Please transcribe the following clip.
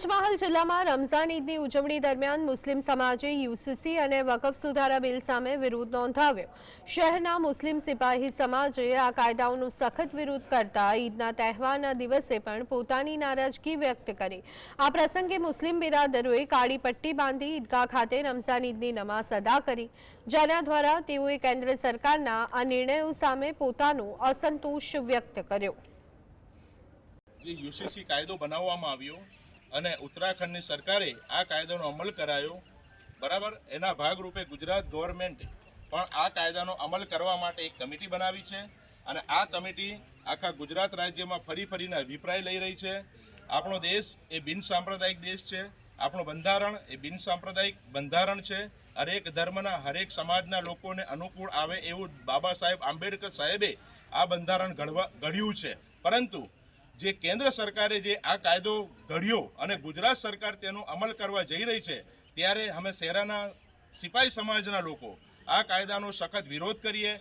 પંચમહાલ જિલ્લામાં રમઝાન ઈદની ઉજવણી દરમિયાન મુસ્લિમ સમાજે યુસીસી અને વકફ સુધારા બિલ સામે વિરોધ નોંધાવ્યો. શહેરના મુસ્લિમ સિપાહી સમાજે આ કાયદાઓનો સખત વિરોધ કરતા ઈદના તહેવારના દિવસે પણ પોતાની નારાજગી વ્યક્ત કરી. આ પ્રસંગે મુસ્લિમ બિરાદરોએ કાળી પટ્ટી બાંધી ઈદગાહ ખાતે રમઝાન ઈદની નમાઝ અદા કરી. જેના દ્વારા તેઓએ કેન્દ્ર સરકારના આ નિર્ણયો સામે પોતાનો અસંતોષ વ્યક્ત કર્યો. જે યુસીસી કાયદો બનાવવામાં આવ્યો અને ઉત્તરાખંડની સરકારે આ કાયદાનો અમલ કરાયો. બરાબર? એના ભાગરૂપે ગુજરાત ગવર્મેન્ટે પણ આ કાયદાનો અમલ કરવા માટે એક કમિટી બનાવી છે અને આ કમિટી આખા ગુજરાત રાજ્યમાં ફરી ફરીને અભિપ્રાય લઈ રહી છે. આપણો દેશ એ બિનસાંપ્રદાયિક દેશ છે. આપણું બંધારણ એ બિનસાંપ્રદાયિક બંધારણ છે. હરેક ધર્મના, હરેક સમાજના લોકોને અનુકૂળ આવે એવું બાબા સાહેબ આંબેડકર સાહેબે આ બંધારણ ઘડવા ઘડ્યું છે. પરંતુ જે કેન્દ્ર સરકારે જે આ કાયદો ઘડ્યો અને ગુજરાત સરકાર તેનો અમલ કરવા જઈ રહી છે, ત્યારે અમે શહેરાના સિપાહી સમાજના લોકો આ કાયદાનો સખત વિરોધ કરીએ.